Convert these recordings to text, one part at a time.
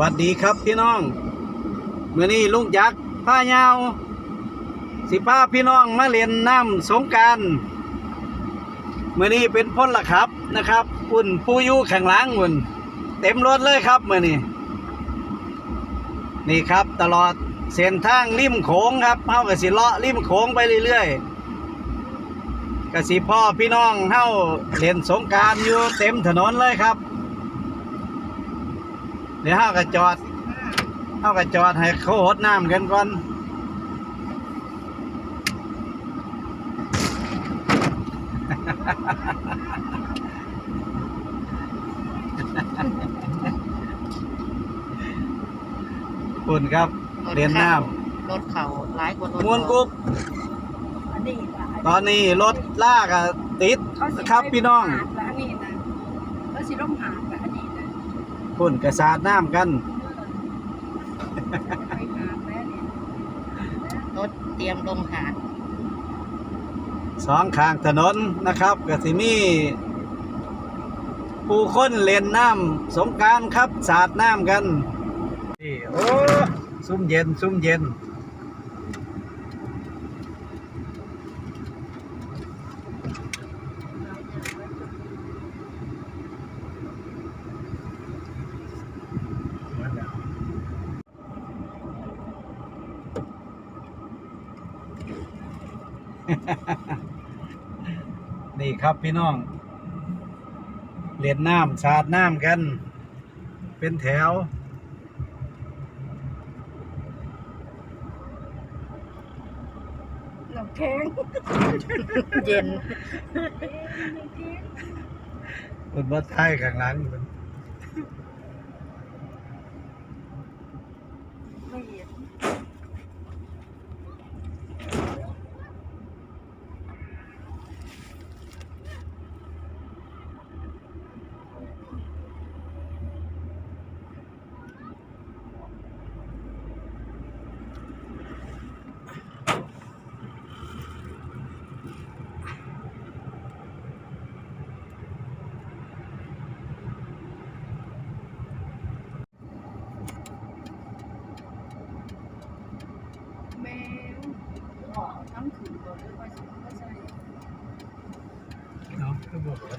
วัสดีครับพี่น้องเมื่อนี้ลุงยักษ์ผ้ายาว สิพาพี่น้องมาเล่นน้ำสงการเมื่อนี้เป็นพ้นละครับนะครับอุ่นปูยู่ข้างหลังอุ่นเต็มรถเลยครับเมื่อนี้นี่ครับตลอดเส้นทางริมโขงครับเฮากับสิเลาะริมโขงไปเรื่อยๆกับสิพ่อพี่น้องเฮาเล่นสงการอยู่เต็มถนนเลยครับ เดี๋ยวเฮาก็จอดเฮาก็จอดให้เขาหดน้ำกันก่อนคุณครับเรียนน้รถเขาร้ายกว่ารถำมวนกุ๊บอันนี้ล่ะตอนนี้รถลากอะติดเขาสิครับพี่น้องหาดละอันนี้นะเขาสิลงหาดละอันนี้นะ คุณกระสาดน้ำกันไปหาดแล้วเนี่ยรถเตรียมลงหาดสองข้างถนนนะครับก็สิมีผู้คนเล่นน้ำสงกรารครับสาดน้ำกันนี่โอ้ซุ่มเย็นซุ่มเย็น นี่ครับพี่น้องเล่นน้ำสาดน้ำกัน เป็นแถว น้ำแข็งเย็นบนวัดไทยข้างหลังเพิ่น ไม่เห็น แมวอ๋อทั้งขืนก่อนเลยว่าสิว่าใส่ เนาะก็บอกว่า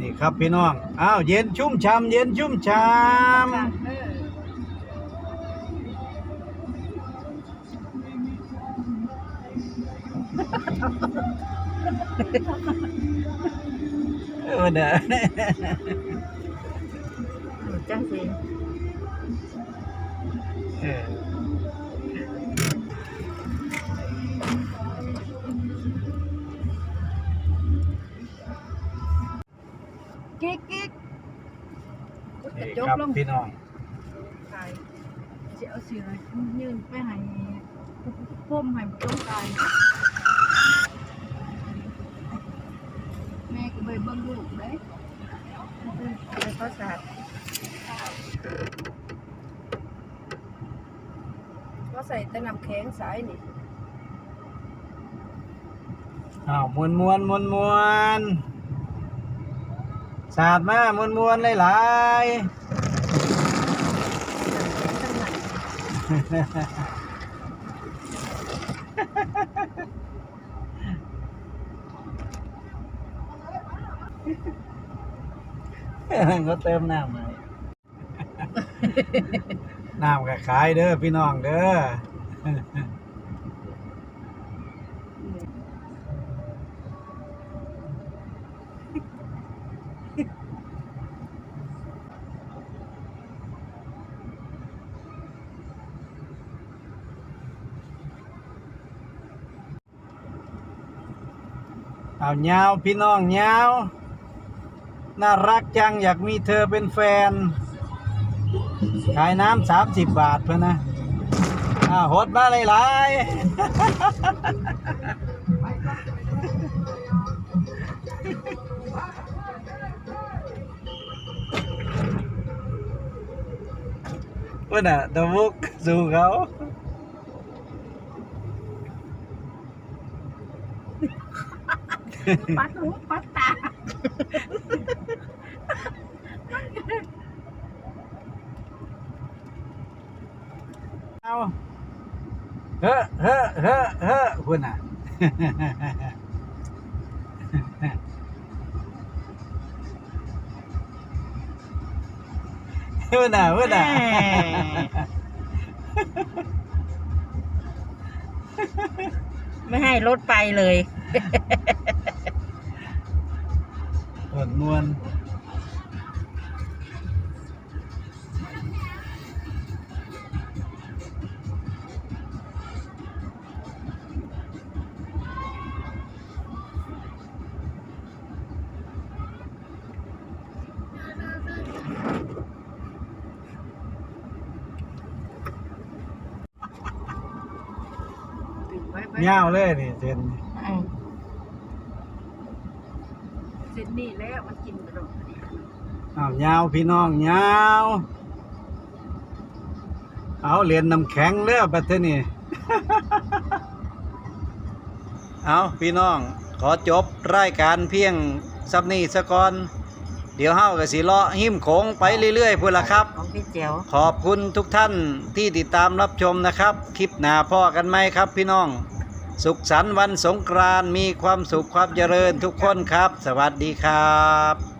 นี่ครับพี่น้อง อ้าว เย็นชุ่มช่ำเย็นชุ่มช่เออำเออเด้อ จังสิเออกิ๊กกิ๊กกระนี่จกครับลงพี่น้องตายสิเอาเสียยืนไปให้พ่มให้ต้องตายแม่ก็ไปเบิ่งลูกเด้ไปเขาสาด ก็ใส่แต่น้ำแข็งสายนี่อ้าวมวนมวนมวนมวนสาดมามวนมวนหลายๆก็เติมน้ำให้น้ำก็ขายเด้อพี่น้องเด้อเอาเงาพี่น้องเงาน่ารักจังอยากมีเธอเป็นแฟน ขายน้ำสามสิบบาทเพื่อนนะโหดมาหลายพื่อน่ะตะวุกสู่เขาปัดหูปัดตา เอาเฮ้อเฮ้อเฮ้อเฮ้อคุณน่ะเฮ้อน่ะเฮ้อน่ะไม่ให้รถไปเลย เปิดมวน เงาวเลยนี่เส้นอืมเสร็จนี่แล้วมันกินกระดกเนี่ยอ้าวยาวพี่น้องยาว เอาเหรียญน้ำแข็งเลือบัดเทอนี่ เอาพี่น้องขอจบรายการเพียงซับนี้สะก่อน เดี๋ยวเฮากับสิเลาะหิมโขงไปเรื่อยๆพุ่นละครับ ของพี่เจ๋ว ขอบคุณทุกท่านที่ติดตามรับชมนะครับ คลิปหน้าพ่อกันไหมครับพี่น้อง สุขสันต์วันสงกรานต์มีความสุขความเจริญทุกคนครับ สวัสดีครับ